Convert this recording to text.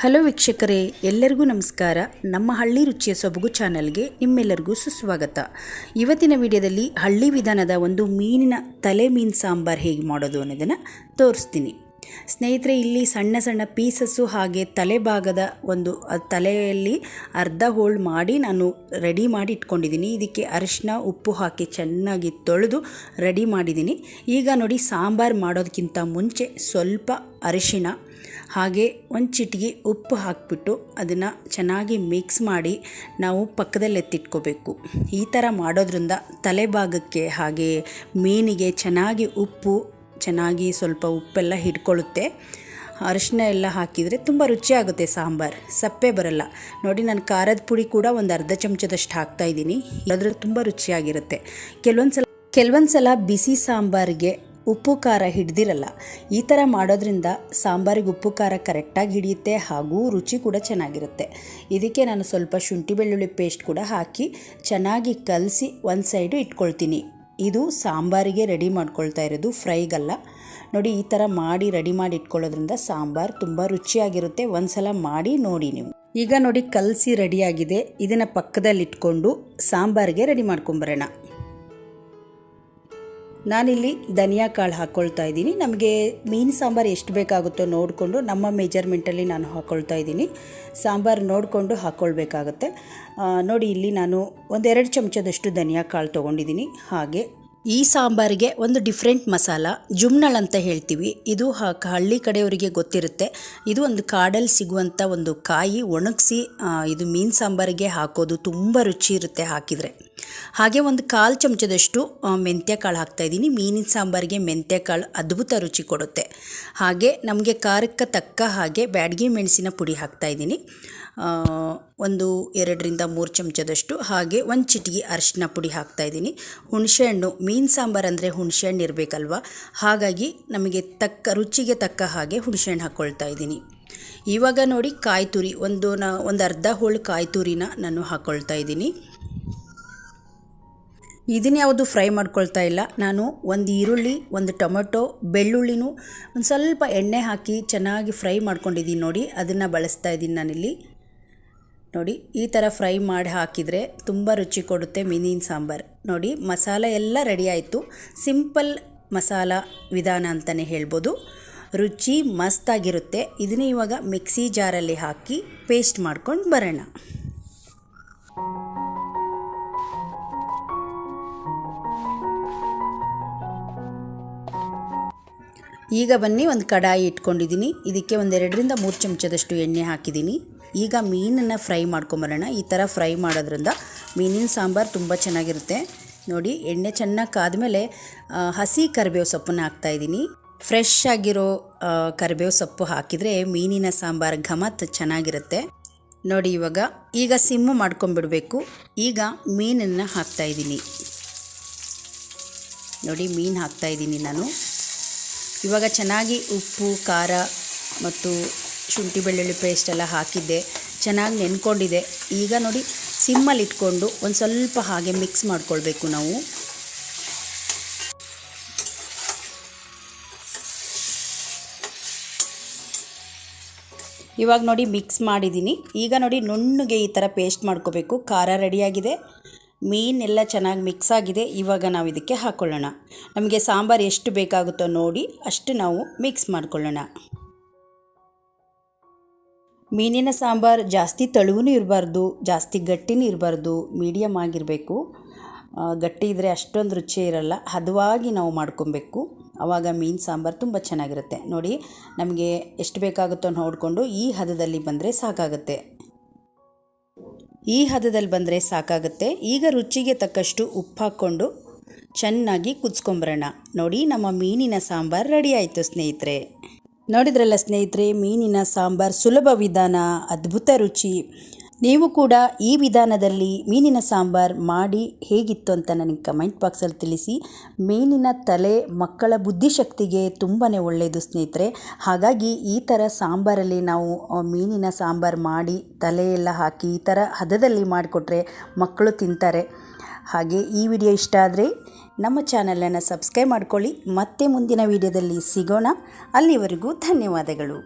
Hello ವೀಕ್ಷಕರೇ, ಎಲ್ಲರಿಗೂ ನಮಸ್ಕಾರ. ನಮ್ಮ ಹಳ್ಳಿ ರುಚಿಯ ಸೊಬಗು ಚಾನಲ್ಗೆ ನಿಮ್ಮೆಲ್ಲರಿಗೂ ಸುಸ್ವಾಗತ. ಇವತ್ತಿನ ವಿಡಿಯೋದಲ್ಲಿ ಹಳ್ಳಿ ವಿಧಾನದ ಒಂದು ಮೀನಿನ ತಲೆ ಮೀನು ಸಾಂಬಾರು ಹೇಗೆ ಮಾಡೋದು ಅನ್ನೋದನ್ನು ತೋರಿಸ್ತೀನಿ. ಸ್ನೇಹಿತರೆ, ಇಲ್ಲಿ ಸಣ್ಣ ಸಣ್ಣ ಪೀಸಸ್ಸು ಹಾಗೆ ತಲೆಭಾಗದ ಒಂದು ತಲೆಯಲ್ಲಿ ಅರ್ಧ ಹೋಲ್ಡ್ ಮಾಡಿ ನಾನು ರೆಡಿ ಮಾಡಿ ಇಟ್ಕೊಂಡಿದ್ದೀನಿ. ಇದಕ್ಕೆ ಅರಿಶಿನ, ಉಪ್ಪು ಹಾಕಿ ಚೆನ್ನಾಗಿ ತೊಳೆದು ರೆಡಿ ಮಾಡಿದ್ದೀನಿ. ಈಗ ನೋಡಿ, ಸಾಂಬಾರು ಮಾಡೋದಕ್ಕಿಂತ ಮುಂಚೆ ಸ್ವಲ್ಪ ಅರಿಶಿನ, ಹಾಗೆ ಒಂದು ಚಿಟಿಗೆ ಉಪ್ಪು ಹಾಕಿಬಿಟ್ಟು ಅದನ್ನು ಚೆನ್ನಾಗಿ ಮಿಕ್ಸ್ ಮಾಡಿ ನಾವು ಪಕ್ಕದಲ್ಲಿ ಎತ್ತಿಟ್ಕೋಬೇಕು. ಈ ಥರ ಮಾಡೋದ್ರಿಂದ ತಲೆಭಾಗಕ್ಕೆ ಹಾಗೆ ಮೀನಿಗೆ ಚೆನ್ನಾಗಿ ಉಪ್ಪು ಚೆನ್ನಾಗಿ ಸ್ವಲ್ಪ ಉಪ್ಪೆಲ್ಲ ಹಿಡ್ಕೊಳ್ಳುತ್ತೆ. ಅರಿಶಿನ ಎಲ್ಲ ಹಾಕಿದರೆ ತುಂಬ ರುಚಿಯಾಗುತ್ತೆ ಸಾಂಬಾರು. ಸಪ್ಪೆ ಬರಲ್ಲ. ನೋಡಿ, ನಾನು ಖಾರದ ಪುಡಿ ಕೂಡ ಒಂದು ಅರ್ಧ ಚಮಚದಷ್ಟು ಹಾಕ್ತಾಯಿದ್ದೀನಿ ಅದ್ರ ತುಂಬ ರುಚಿಯಾಗಿರುತ್ತೆ. ಕೆಲವೊಂದು ಸಲ ಕೆಲವೊಂದು ಸಲ ಬಿಸಿ ಸಾಂಬಾರಿಗೆ ಉಪ್ಪು ಖಾರ ಹಿಡ್ದಿರಲ್ಲ. ಈ ಥರ ಮಾಡೋದ್ರಿಂದ ಸಾಂಬಾರಿಗೆ ಉಪ್ಪು ಖಾರ ಕರೆಕ್ಟಾಗಿ ಹಿಡಿಯುತ್ತೆ ಹಾಗೂ ರುಚಿ ಕೂಡ ಚೆನ್ನಾಗಿರುತ್ತೆ. ಇದಕ್ಕೆ ನಾನು ಸ್ವಲ್ಪ ಶುಂಠಿ ಬೆಳ್ಳುಳ್ಳಿ ಪೇಸ್ಟ್ ಕೂಡ ಹಾಕಿ ಚೆನ್ನಾಗಿ ಕಲಸಿ ಒಂದು ಸೈಡು ಇಟ್ಕೊಳ್ತೀನಿ. ಇದು ಸಾಂಬಾರಿಗೆ ರೆಡಿ ಮಾಡ್ಕೊಳ್ತಾ ಇರೋದು ಫ್ರೈಗಲ್ಲ ನೋಡಿ, ಈ ಥರ ಮಾಡಿ ರೆಡಿ ಮಾಡಿ ಇಟ್ಕೊಳ್ಳೋದ್ರಿಂದ ಸಾಂಬಾರು ತುಂಬ ರುಚಿಯಾಗಿರುತ್ತೆ. ಒಂದು ಸಲ ಮಾಡಿ ನೋಡಿ ನೀವು. ಈಗ ನೋಡಿ ಕಲಸಿ ರೆಡಿಯಾಗಿದೆ ಇದನ್ನು ಪಕ್ಕದಲ್ಲಿ ಇಟ್ಕೊಂಡು ಸಾಂಬಾರಿಗೆ ರೆಡಿ ಮಾಡ್ಕೊಂಬರೋಣ. ನಾನಿಲ್ಲಿ ಧನಿಯಾ ಕಾಳು ಹಾಕ್ಕೊಳ್ತಾ ಇದ್ದೀನಿ. ನಮಗೆ ಮೀನು ಸಾಂಬಾರು ಎಷ್ಟು ಬೇಕಾಗುತ್ತೋ ನೋಡಿಕೊಂಡು ನಮ್ಮ ಮೆಜರ್ಮೆಂಟಲ್ಲಿ ನಾನು ಹಾಕ್ಕೊಳ್ತಾ ಇದ್ದೀನಿ. ಸಾಂಬಾರು ನೋಡಿಕೊಂಡು ಹಾಕ್ಕೊಳ್ಬೇಕಾಗತ್ತೆ ನೋಡಿ, ಇಲ್ಲಿ ನಾನು ಒಂದೆರಡು ಚಮಚದಷ್ಟು ಧನಿಯಾ ಕಾಳು ತೊಗೊಂಡಿದ್ದೀನಿ. ಹಾಗೆ ಈ ಸಾಂಬಾರಿಗೆ ಒಂದು ಡಿಫ್ರೆಂಟ್ ಮಸಾಲ, ಜುಮ್ನಳ್ ಅಂತ ಹೇಳ್ತೀವಿ. ಇದು ಹಳ್ಳಿ ಕಡೆಯವರಿಗೆ ಗೊತ್ತಿರುತ್ತೆ. ಇದು ಒಂದು ಕಾಡಲ್ಲಿ ಸಿಗುವಂಥ ಒಂದು ಕಾಯಿ ಒಣಗಿಸಿ ಇದು ಮೀನು ಸಾಂಬಾರಿಗೆ ಹಾಕೋದು ತುಂಬ ರುಚಿ ಇರುತ್ತೆ ಹಾಕಿದರೆ. ಹಾಗೆ ಒಂದು ಕಾಲು ಚಮಚದಷ್ಟು ಮೆಂತ್ಯ ಕಾಳು ಹಾಕ್ತಾಯಿದ್ದೀನಿ ಮೀನಿನ ಸಾಂಬಾರಿಗೆ ಮೆಂತ್ಯ ಕಾಳು ಅದ್ಭುತ ರುಚಿ ಕೊಡುತ್ತೆ. ಹಾಗೆ ನಮಗೆ ಖಾರಕ್ಕೆ ತಕ್ಕ ಹಾಗೆ ಬ್ಯಾಡಗಿ ಮೆಣಸಿನ ಪುಡಿ ಹಾಕ್ತಾಯಿದ್ದೀನಿ ಒಂದು ಎರಡರಿಂದ ಮೂರು ಚಮಚದಷ್ಟು ಹಾಗೆ ಒಂದು ಚಿಟಿಗೆ ಅರಿಶಿನ ಪುಡಿ ಹಾಕ್ತಾಯಿದ್ದೀನಿ ಹುಣಸೆಹಣ್ಣು ಮೀನು ಸಾಂಬಾರು ಅಂದರೆ ಹುಣಸೆಹಣ್ಣು ಇರಬೇಕಲ್ವ? ಹಾಗಾಗಿ ನಮಗೆ ತಕ್ಕ, ರುಚಿಗೆ ತಕ್ಕ ಹಾಗೆ ಹುಣಸೆಹಣ್ಣು ಹಾಕ್ಕೊಳ್ತಾ ಇದ್ದೀನಿ. ಇವಾಗ ನೋಡಿ ಕಾಯಿ ತುರಿ ಒಂದು ನ, ಒಂದು ಅರ್ಧ ಹೋಳು ಕಾಯಿ ತುರಿನ ನಾನು ಹಾಕ್ಕೊಳ್ತಾ ಇದ್ದೀನಿ. ಇದನ್ನ ಯಾವುದು ಫ್ರೈ ಮಾಡ್ಕೊಳ್ತಾ ಇಲ್ಲ. ನಾನು ಒಂದು ಈರುಳ್ಳಿ, ಒಂದು ಟೊಮೆಟೊ, ಬೆಳ್ಳುಳ್ಳಿನೂ ಒಂದು ಸ್ವಲ್ಪ ಎಣ್ಣೆ ಹಾಕಿ ಚೆನ್ನಾಗಿ ಫ್ರೈ ಮಾಡ್ಕೊಂಡಿದ್ದೀನಿ ನೋಡಿ. ಅದನ್ನು ಬಳಸ್ತಾ ಇದ್ದೀನಿ ನಾನಿಲ್ಲಿ. ನೋಡಿ, ಈ ಥರ ಫ್ರೈ ಮಾಡಿ ಹಾಕಿದರೆ ತುಂಬ ರುಚಿ ಕೊಡುತ್ತೆ ಮೀನಿನ ಸಾಂಬಾರು. ನೋಡಿ, ಮಸಾಲ ಎಲ್ಲ ರೆಡಿ ಆಯಿತು. ಸಿಂಪಲ್ ಮಸಾಲ ವಿಧಾನ ಅಂತಲೇ ಹೇಳ್ಬೋದು. ರುಚಿ ಮಸ್ತಾಗಿರುತ್ತೆ ಇದನ್ನ ಇವಾಗ ಮಿಕ್ಸಿ ಜಾರಲ್ಲಿ ಹಾಕಿ ಪೇಸ್ಟ್ ಮಾಡ್ಕೊಂಡು ಬರೋಣ. ಈಗ ಬನ್ನಿ ಒಂದು ಕಡಾಯಿ ಇಟ್ಕೊಂಡಿದ್ದೀನಿ. ಇದಕ್ಕೆ ಒಂದೆರಡರಿಂದ ಮೂರು ಚಮಚದಷ್ಟು ಎಣ್ಣೆ ಹಾಕಿದ್ದೀನಿ. ಈಗ ಮೀನನ್ನು ಫ್ರೈ ಮಾಡ್ಕೊಂಬರೋಣ. ಈ ಥರ ಫ್ರೈ ಮಾಡೋದ್ರಿಂದ ಮೀನಿನ ಸಾಂಬಾರು ತುಂಬ ಚೆನ್ನಾಗಿರುತ್ತೆ. ನೋಡಿ, ಎಣ್ಣೆ ಚೆನ್ನಾಗಿ ಕಾದಮೇಲೆ ಹಸಿ ಕರಿಬೇವು ಸೊಪ್ಪನ್ನು ಹಾಕ್ತಾಯಿದ್ದೀನಿ ಫ್ರೆಶ್ ಆಗಿರೋ ಕರಿಬೇವು ಸೊಪ್ಪು ಹಾಕಿದರೆ ಮೀನಿನ ಸಾಂಬಾರು ಘಮತ್ ಚೆನ್ನಾಗಿರುತ್ತೆ. ನೋಡಿ ಇವಾಗ, ಈಗ ಸಿಮ್ಮು ಮಾಡ್ಕೊಂಬಿಡಬೇಕು. ಈಗ ಮೀನನ್ನು ಹಾಕ್ತಾಯಿದ್ದೀನಿ ನೋಡಿ, ಮೀನು ಹಾಕ್ತಾಯಿದ್ದೀನಿ ನಾನು. ಇವಾಗ ಚೆನ್ನಾಗಿ ಉಪ್ಪು, ಖಾರ ಮತ್ತು ಶುಂಠಿ, ಬೆಳ್ಳುಳ್ಳಿ ಪೇಸ್ಟ್ ಎಲ್ಲ ಹಾಕಿದ್ದೆ. ಚೆನ್ನಾಗಿ ನೆನ್ಕೊಂಡಿದೆ. ಈಗ ನೋಡಿ ಸಿಮ್ಮಲ್ಲಿ ಇಟ್ಕೊಂಡು ಒಂದು ಸ್ವಲ್ಪ ಹಾಗೆ ಮಿಕ್ಸ್ ಮಾಡ್ಕೊಳ್ಬೇಕು ನಾವು. ಇವಾಗ ನೋಡಿ ಮಿಕ್ಸ್ ಮಾಡಿದ್ದೀನಿ. ಈಗ ನೋಡಿ ನುಣ್ಣಗೆ ಈ ಥರ ಪೇಸ್ಟ್ ಮಾಡ್ಕೋಬೇಕು. ಖಾರ ರೆಡಿಯಾಗಿದೆ ಮೀನೆಲ್ಲ ಚೆನ್ನಾಗಿ ಮಿಕ್ಸ್ ಆಗಿದೆ, ಇವಾಗ ನಾವು ಇದಕ್ಕೆ ಹಾಕ್ಕೊಳ್ಳೋಣ ನಮಗೆ ಸಾಂಬಾರು ಎಷ್ಟು ಬೇಕಾಗುತ್ತೋ ನೋಡಿ, ಅಷ್ಟು ನಾವು ಮಿಕ್ಸ್ ಮಾಡ್ಕೊಳ್ಳೋಣ. ಮೀನಿನ ಸಾಂಬಾರು ಜಾಸ್ತಿ ತಳುವೂ ಇರಬಾರ್ದು, ಜಾಸ್ತಿ ಗಟ್ಟಿನೂ ಇರಬಾರ್ದು ಮೀಡಿಯಮ್ ಆಗಿರಬೇಕು. ಗಟ್ಟಿ ಇದ್ದರೆ ಅಷ್ಟೊಂದು ರುಚಿ ಇರಲ್ಲ, ಹದವಾಗಿ ನಾವು ಮಾಡ್ಕೊಬೇಕು. ಆವಾಗ ಮೀನು ಸಾಂಬಾರು ತುಂಬ ಚೆನ್ನಾಗಿರುತ್ತೆ. ನೋಡಿ, ನಮಗೆ ಎಷ್ಟು ಬೇಕಾಗುತ್ತೋ ನೋಡಿಕೊಂಡು ಈ ಹದದಲ್ಲಿ ಬಂದರೆ ಸಾಕಾಗುತ್ತೆ. ಈ ಹದದಲ್ಲಿ ಬಂದರೆ ಸಾಕಾಗುತ್ತೆ. ಈಗ ರುಚಿಗೆ ತಕ್ಕಷ್ಟು ಉಪ್ಪು ಹಾಕ್ಕೊಂಡು ಚೆನ್ನಾಗಿ ಕುದಿಸ್ಕೊಂಬರೋಣ. ನೋಡಿ, ನಮ್ಮ ಮೀನಿನ ಸಾಂಬಾರು ರೆಡಿ ಆಯಿತು ಸ್ನೇಹಿತರೆ. ನೋಡಿದ್ರಲ್ಲ ಸ್ನೇಹಿತರೆ, ಮೀನಿನ ಸಾಂಬಾರು ಸುಲಭ ವಿಧಾನ, ಅದ್ಭುತ ರುಚಿ. ನೀವು ಕೂಡ ಈ ವಿಧಾನದಲ್ಲಿ ಮೀನಿನ ಸಾಂಬಾರು ಮಾಡಿ ಹೇಗಿತ್ತು ಅಂತ ನನಗೆ ಕಮೆಂಟ್ ಬಾಕ್ಸಲ್ಲಿ ತಿಳಿಸಿ. ಮೀನಿನ ತಲೆ ಮಕ್ಕಳ ಬುದ್ಧಿಶಕ್ತಿಗೆ ತುಂಬಾ ಒಳ್ಳೆಯದು ಸ್ನೇಹಿತರೆ. ಹಾಗಾಗಿ ಈ ಥರ ಸಾಂಬಾರಲ್ಲಿ ನಾವು ಮೀನಿನ ಸಾಂಬಾರು ಮಾಡಿ ತಲೆಯೆಲ್ಲ ಹಾಕಿ ಈ ಥರ ಹದದಲ್ಲಿ ಮಾಡಿಕೊಟ್ರೆ ಮಕ್ಕಳು ತಿಂತಾರೆ. ಹಾಗೆ ಈ ವಿಡಿಯೋ ಇಷ್ಟ ಆದರೆ ನಮ್ಮ ಚಾನಲನ್ನು ಸಬ್ಸ್ಕ್ರೈಬ್ ಮಾಡ್ಕೊಳ್ಳಿ. ಮತ್ತೆ ಮುಂದಿನ ವಿಡಿಯೋದಲ್ಲಿ ಸಿಗೋಣ. ಅಲ್ಲಿವರೆಗೂ ಧನ್ಯವಾದಗಳು.